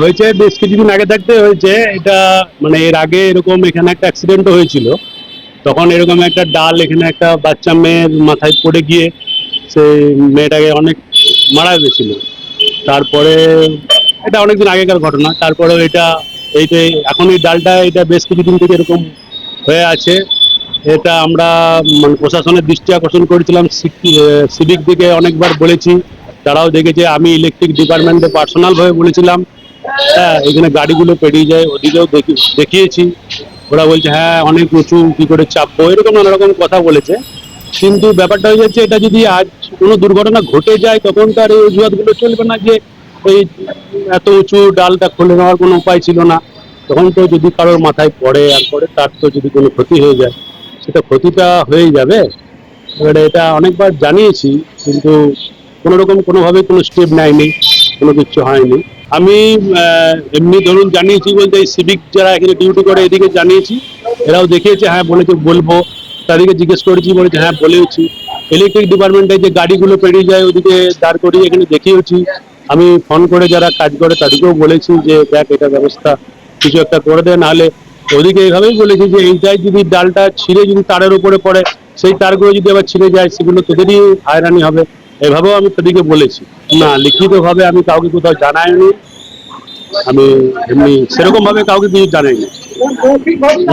হয়েছে বেশ কিছুদিন আগে থাকতে হয়েছে। এটা মানে এর আগে এরকম এখানে একটা অ্যাক্সিডেন্টও হয়েছিল। তখন এরকম একটা ডাল এখানে একটা বাচ্চা মেয়ের মাথায় পড়ে গিয়ে সেই মেয়েটাকে অনেক মারা গেছিল। তারপরে এটা অনেকদিন আগেকার ঘটনা। তারপরেও এটা এই যে এখন এই ডালটা এটা বেশ কিছুদিন থেকে এরকম হয়ে আছে। এটা আমরা মানে প্রশাসনের দৃষ্টি আকর্ষণ করেছিলাম। সিভিক দিকে অনেকবার বলেছি। তারাও দেখেছে। আমি ইলেকট্রিক ডিপার্টমেন্টে পার্সোনালভাবে বলেছিলাম। হ্যাঁ এখানে গাড়িগুলো পেরিয়ে যায়, ওদিকেও দেখিয়েছি। ওরা বলছে হ্যাঁ অনেক উঁচু, কি করে চাপবো? এরকম নানা রকম কথা বলেছে। কিন্তু ব্যাপারটা হয়ে যাচ্ছে, এটা যদি আজ কোনো দুর্ঘটনা ঘটে যায় তখন তো আর এই অজুহাতগুলো চলবে না যে এই এত উঁচু ডালটা খুলে নেওয়ার কোনো উপায় ছিল না। তখন তো যদি কারোর মাথায় পড়ে আর পরে তার তো যদি কোনো ক্ষতি হয়ে যায় সেটা ক্ষতিটা হয়েই যাবে। এবারে এটা অনেকবার জানিয়েছি, কিন্তু কোনো রকম কোনোভাবে কোনো স্টেপ নেয়নি। কোনো কিছু হয়নি। আমি এমনি ধরুন জানিয়েছি বলতে এই সিভিক যারা এখানে ডিউটি করে এদিকে জানিয়েছি, এরাও দেখিয়েছে হ্যাঁ বলেছে বলব। তাদেরকে জিজ্ঞেস করেছি, বলেছে হ্যাঁ বলেওছি। ইলেকট্রিক ডিপার্টমেন্টে যে গাড়িগুলো পেরিয়ে যায়, ওদিকে দাঁড় করিয়ে এখানে দেখিয়েছি আমি ফোন করে যারা কাজ করে তাদেরকেও বলেছি যে, দেখ, এটা ব্যবস্থা কিছু একটা করে দে। নাহলে ওদিকে এইভাবেই বলেছি যে এইটাই যদি ডালটা ছিঁড়ে যদি তারের উপরে পড়ে, সেই তারগুলো যদি আবার ছিঁড়ে যায়, সেগুলো তোদেরই হয়রানি হবে। এভাবেও আমি তাদেরকে বলেছি। না, লিখিতভাবে আমি কাউকে কোথাও জানাইনি। আমি এমনি সেরকম ভাবে কাউকে কিছু জানাইনি।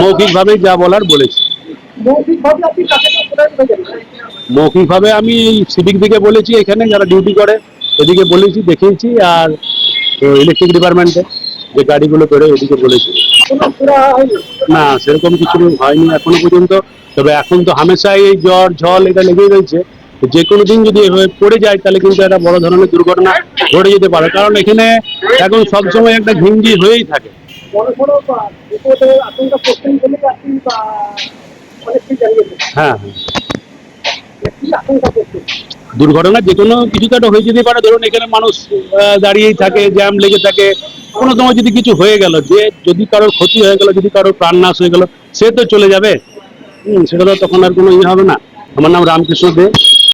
মৌখিকভাবে যা বলার বলেছি। মৌখিকভাবে আমি সিভিক দিকে বলেছি, এখানে যারা ডিউটি করে, এদিকে বলেছি দেখিয়েছি আর ইলেকট্রিক ডিপার্টমেন্টে যে গাড়িগুলো করে, এদিকে বলেছি। না, সেরকম কিছু হয়নি এখনও পর্যন্ত। তবে এখন তো হামেশাই এই জ্বর ঝল এটা লেগেই রয়েছে। যে কোনো দিন যদি এভাবে পড়ে যায়, তাহলে কিন্তু একটা বড় ধরনের দুর্ঘটনা ঘটে যেতে পারে। কারণ এখানে এখন সবসময় একটা ঘিঞ্জি হয়েই থাকে। হ্যাঁ হ্যাঁ। দুর্ঘটনা যে কোনো কিছু তো একটা হয়ে যেতে পারে। ধরুন এখানে মানুষ দাঁড়িয়েই থাকে, জ্যাম লেগে থাকে। কোনো সময় যদি কিছু হয়ে গেল, যে যদি কারোর ক্ষতি হয়ে গেল, যদি কারোর প্রাণ নাশ হয়ে গেল, সে তো চলে যাবে। হুম, সেটা তো তখন আর কোনো ইয়ে হবে না। আমার নাম রামকৃষ্ণ দে।